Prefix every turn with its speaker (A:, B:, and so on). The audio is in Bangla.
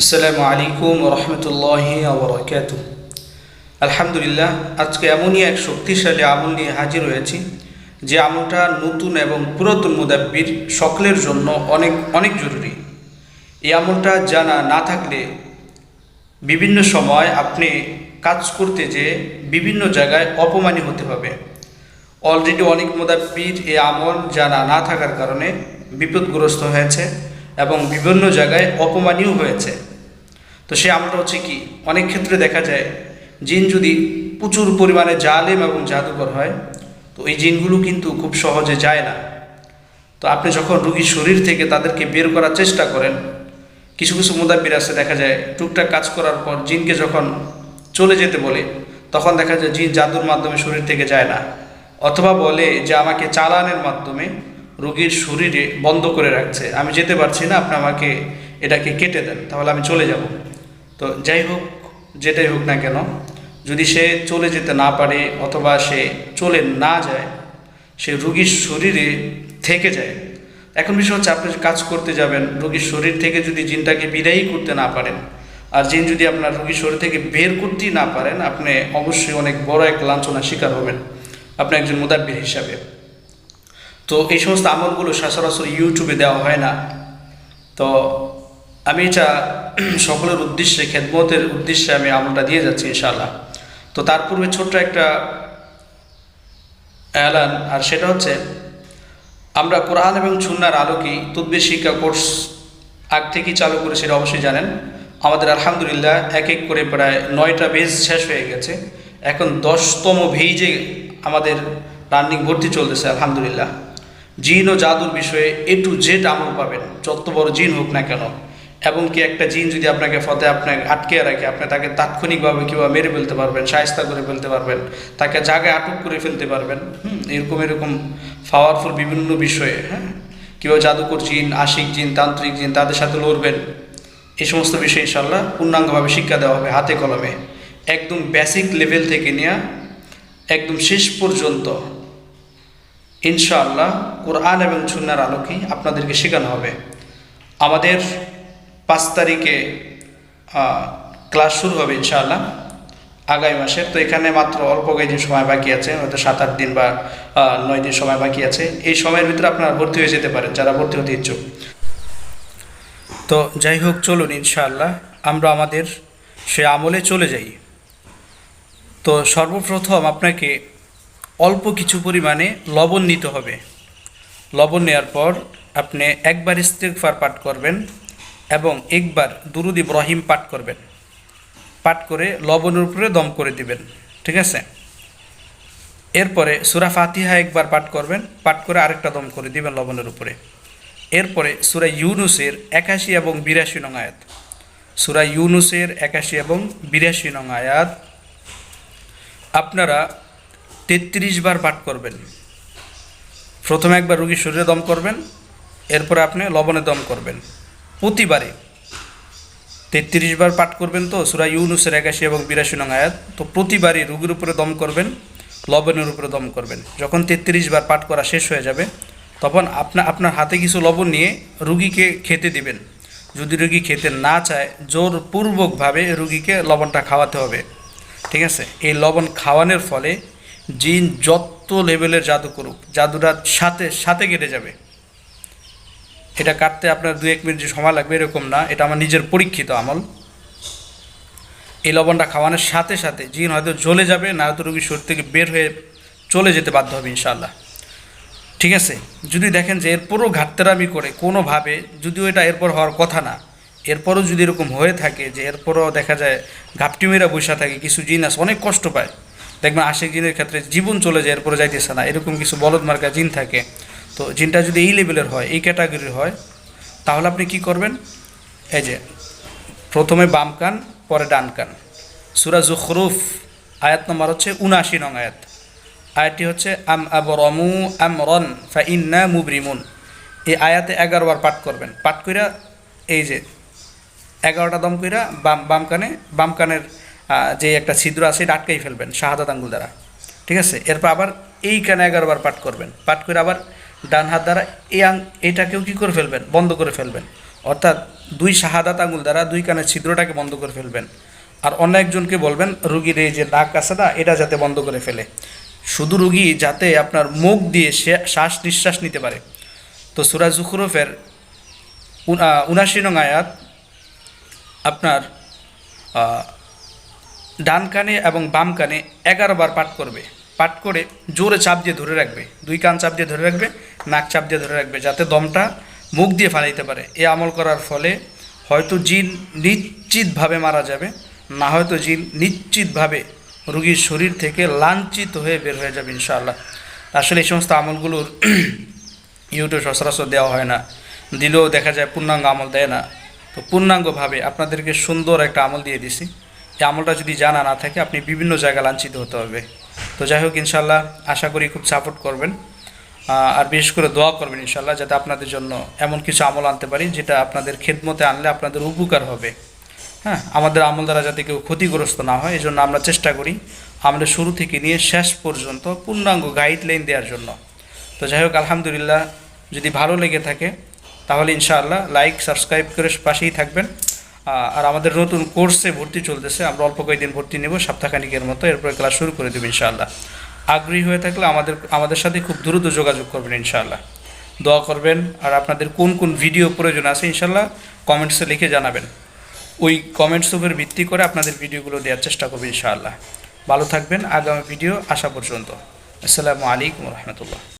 A: আসসালামু আলাইকুম রহমতুল্লাহ আবরকাত আলহামদুলিল্লাহ, আজকে এমনই এক শক্তিশালী আমল নিয়ে হাজির হয়েছি, যে আমলটা নতুন এবং পুরাতন মুদাব্বির সকলের জন্য অনেক অনেক জরুরি। এই আমলটা জানা না থাকলে বিভিন্ন সময় আপনি কাজ করতে যে বিভিন্ন জায়গায় অপমানী হতে হবে। অলরেডি অনেক মুদাব্বির এই আমল জানা না থাকার কারণে বিপদগ্রস্ত হয়েছে এবং বিভিন্ন জায়গায় অপমানীয় হয়েছে। তো সে আমলটা হচ্ছে কি? অনেক ক্ষেত্রে দেখা যায়, জিন যদি প্রচুর পরিমাণে জালেম এবং জাদুকর হয়, তো এই জিনগুলো কিন্তু খুব সহজে যায় না। তো আপনি যখন রুগীর শরীর থেকে তাদেরকে বের করার চেষ্টা করেন, কিছু কিছু মুদাব্বির আছে, দেখা যায় টুকটাক কাজ করার পর জিনকে যখন চলে যেতে বলে, তখন দেখা যায় জিন জাদুর মাধ্যমে শরীর থেকে যায় না। অথবা বলে যে, আমাকে চালানের মাধ্যমে রোগীর শরীরে বন্ধ করে রাখছে। আমি যেতে পারছি না, আপনি আমাকে এটাকে কেটে দেন, তাহলে আমি চলে যাব। তো যাই হোক, যেটাই হোক না কেন, যদি সে চলে যেতে না পারে অথবা সে চলে না যায়, সে রুগীর শরীরে থেকে যায়। এখন বিষয় হচ্ছে আপনি কাজ করতে যাবেন, রোগীর শরীর থেকে যদি জিনটাকে বিদায়ী করতে না পারেন, আর জিন যদি আপনার রোগীর শরীর থেকে বের করতেই না পারেন, আপনি অবশ্যই অনেক বড় এক লাঞ্ছনার শিকার হবেন, আপনি একজন মুদাব্বির হিসাবে। তো এই সমস্ত আমলগুলো সচরাচর ইউটিউবে দেওয়া হয় না। তো আমি এটা সকলের উদ্দেশ্যে, খেদমতের উদ্দেশ্যে আমি আমলটা দিয়ে যাচ্ছি, ইনশাআল্লাহ। তো তার পূর্বে ছোট্ট একটা অ্যালান আর সেটা হচ্ছে, আমরা কোরআন এবং সুন্নার আলোকেই তদ্বির শিক্ষা কোর্স আগ থেকেই চালু করে সেটা অবশ্যই জানেন। আমাদের আলহামদুলিল্লাহ এক এক করে প্রায় নয়টা বেজ শেষ হয়ে গেছে। এখন দশতম ভেইজে আমাদের রানিং ভর্তি চলতেছে, আলহামদুলিল্লাহ। জিন ও জাদুর বিষয়ে এ টু জেড আমল পাবেন, যত বড় জিন হোক না কেন। এবং কি একটা জিন যদি আপনাকে ফতে আপনাকে আটকে রাখে, আপনি তাকে তাৎক্ষণিকভাবে কিংবা মেরে ফেলতে পারবেন, সায়স্তা করে ফেলতে পারবেন, তাকে জায়গায় আটক করে ফেলতে পারবেন, হুম, এরকম এরকম পাওয়ারফুল বিভিন্ন বিষয়ে হ্যাঁ কীভাবে জাদুকর জিন, আশিক জিন, তান্ত্রিক জিন তাদের সাথে লড়বেন, এই সমস্ত বিষয়ে ইনশাল্লাহ পূর্ণাঙ্গভাবে শিক্ষা দেওয়া হবে হাতে কলমে। একদম বেসিক লেভেল থেকে নেওয়া একদম শেষ পর্যন্ত ইনশাআল্লাহ কোরআন এবং সুন্নার আলোকেই আপনাদেরকে শেখানো হবে। আমাদের পাঁচ তারিখে ক্লাস শুরু হবে ইনশাআল্লাহ, আগামী মাসে। তো এখানে মাত্র অল্প কয়েকদিন সময় বাকি আছে, হয়তো সাত আট দিন বা নয় দিন সময় বাকি আছে। এই সময়ের ভিতরে আপনারা ভর্তি হয়ে যেতে পারেন, যারা ভর্তি হতে ইচ্ছুক। তো যাই হোক, চলুন ইনশাআল্লাহ, আমরা আমাদের সে আমলে চলে যাই। তো সর্বপ্রথম আপনাকে অল্প কিছু পরিমাণে লবণ নিতে হবে। লবণ নেওয়ার পর আপনি একবার ইস্তেকফার পাঠ করবেন। এবং একবার দুরুদ ইব্রাহিম পাঠ করবেন। পাঠ করে লবণের উপরে দম করে দিবেন, ঠিক আছে? এরপরে সুরা ফাতিহা একবার পাঠ করবেন, পাঠ করে আরেকটা দম করে দিবেন লবণের উপরে। এরপরে সুরা ইউনুসের একাশি এবং বিরাশি নং আয়াত। সুরা ইউনুসের একাশি এবং বিরাশি নং আয়াত। আপনারা তেত্রিশ বার পাঠ করবেন। প্রথমে একবার রুগীর শরীরে দম করবেন, এরপরে আপনি লবণে দম করবেন। প্রতিবারে। তেত্রিশ বার পাঠ করবেন তো, সুরা ইউনুসের একাশি এবং বিরাশি নং আয়াত। তো প্রতিবারই রুগীর উপরে দম করবেন, লবণের উপরে দম করবেন। যখন তেত্রিশ বার পাঠ করা শেষ হয়ে যাবে, তখন আপনার আপনার হাতে কিছু লবণ নিয়ে রুগীকে খেতে দিবেন। যদি রুগী খেতে না চায়, জোরপূর্বকভাবে রুগীকে লবণটা খাওয়াতে হবে। ঠিক আছে? এই লবণ খাওয়ানোর ফলে জিন যত লেভেলের জাদু করুক জাদুটা সাথে সাথে কেটে যাবে। এটা কাটতে আপনার দু এক মিনিট যে সময় লাগবে এরকম না, এটা আমার নিজের পরীক্ষিত আমল। এই লবণটা খাওয়ানোর সাথে সাথে জিন হয়তো জ্বলে যাবে, না হয়তো রোগীর শরীর থেকে বের হয়ে চলে যেতে বাধ্য হবে ইনশাআল্লাহ। ঠিক আছে? যদি দেখেন যে এরপরও ঘাটতেরামি করে কোনোভাবে, যদিও এটা এরপর হওয়ার কথা না, এরপরও যদি এরকম হয়ে থাকে যে এরপরও দেখা যায় ঘাপটি মেয়েরা বসে থাকে, কিছু জিন আছে, অনেক কষ্ট পায়। দেখবেন আশেক জিনের ক্ষেত্রে জীবন চলে যায় এরপরে যাইতেছে না। এরকম কিছু বলদ মার্কা জিন থাকে। তো জিনটা যদি এই লেভেলের হয়, এই ক্যাটাগরির হয়, তাহলে আপনি কি করবেন? এই যে, প্রথমে বাম কান, পরে ডান কান। সুরা জুখরুফ, আয়াত নম্বর হচ্ছে উনআশি নং আয়াত। আয়াতটি হচ্ছে, আম আবরমু আম রন ফা ইন্না মুবরিমুন। এই আয়াতে এগারো বার পাঠ করবেন। পাঠ কইরা, এই যে, এগারোটা দম কইরা বাম বাম কানে, বাম কানের যে একটা ছিদ্র আছে, এটা আটকাই ফেলবেন, শাহাদাত আঙ্গুল দ্বারা। ঠিক আছে? এরপর আবার এই কানে এগারো বার পাঠ করবেন। পাঠ করে আবার ডান হাত দ্বারা এই আং এটাকেও কী করে ফেলবেন? বন্ধ করে ফেলবেন। অর্থাৎ দুই শাহাদাত আঙুল দ্বারা দুই কানের ছিদ্রটাকে বন্ধ করে ফেলবেন। আর অন্য একজনকে বলবেন, রুগীর এই যে নাক আছে না, এটা যাতে বন্ধ করে ফেলে। শুধু রুগী যাতে আপনার মুখ দিয়ে শ্বাস নিঃশ্বাস নিতে পারে। তো সুরাজ জুখরুফের উনাশি নং আয়াত, আপনার ডান কানে এবং বাম কানে এগারো বার পাঠ করবে। পাঠ করে জোরে চাপ দিয়ে ধরে রাখবে। দুই কান চাপ দিয়ে ধরে রাখবে, নাক চাপ দিয়ে ধরে রাখবে যাতে দমটা মুখ দিয়ে ফালাইতে পারে। এ আমল করার ফলে হয়তো জিন নিশ্চিতভাবে মারা যাবে, না হয়তো জিন নিশ্চিতভাবে রুগীর শরীর থেকে লাঞ্ছিত হয়ে বের হয়ে যাবে ইনশাআল্লাহ। আসলে এই সমস্ত আমলগুলোর ইউটিউব সচরাচর দেওয়া হয় না। দিলেও দেখা যায় পূর্ণাঙ্গ আমল দেয় না। তো পূর্ণাঙ্গভাবে আপনাদেরকে সুন্দর একটা আমল দিয়ে দিছি। এই আমলটা যদি জানা না থাকে, আপনি বিভিন্ন জায়গায় লাঞ্ছিত হতে হবে। তো যাই হোক ইনশাল্লাহ আশা করি খুব সাপোর্ট করবেন। আর বিশেষ করে দোয়া করবেন ইনশাল্লাহ যাতে আপনাদের জন্য এমন কিছু আমল আনতে পারি যেটা আপনাদের খেদমতে আনলে আপনাদের উপকার হবে। হ্যাঁ আমাদের আমল দ্বারা যাতে কেউ ক্ষতিগ্রস্ত না হয় এই জন্য আমরা চেষ্টা করি আমরা শুরু থেকে নিয়ে শেষ পর্যন্ত পূর্ণাঙ্গ গাইডলাইন দেওয়ার জন্য। তো যাই হোক, আলহামদুলিল্লাহ যদি ভালো লেগে থাকে, তাহলে ইনশাআল্লাহ লাইক সাবস্ক্রাইব করে পাশেই থাকবেন। আর আমাদের নতুন কোর্সে ভর্তি চলতেছে। আমরা অল্প কয়েকদিন ভর্তি নেব, সপ্তাহখানিকের মতো। এরপরে ক্লাস শুরু করে দেবো ইনশাআল্লাহ। আগ্রহী হয়ে থাকলে আমাদের আমাদের সাথে খুব দ্রুত যোগাযোগ করবেন ইনশাআল্লাহ। দোয়া করবেন। আর আপনাদের কোন কোন ভিডিও প্রয়োজন আছে ইনশাআল্লাহ কমেন্টসে লিখে জানাবেন। ওই কমেন্টস উপর ভিত্তি করে আপনাদের ভিডিওগুলো দেওয়ার চেষ্টা করবেন ইনশাআল্লাহ। ভালো থাকবেন। আগামী ভিডিও আসা পর্যন্ত। আসসালামু আলাইকুম রহমতুল্লাহ।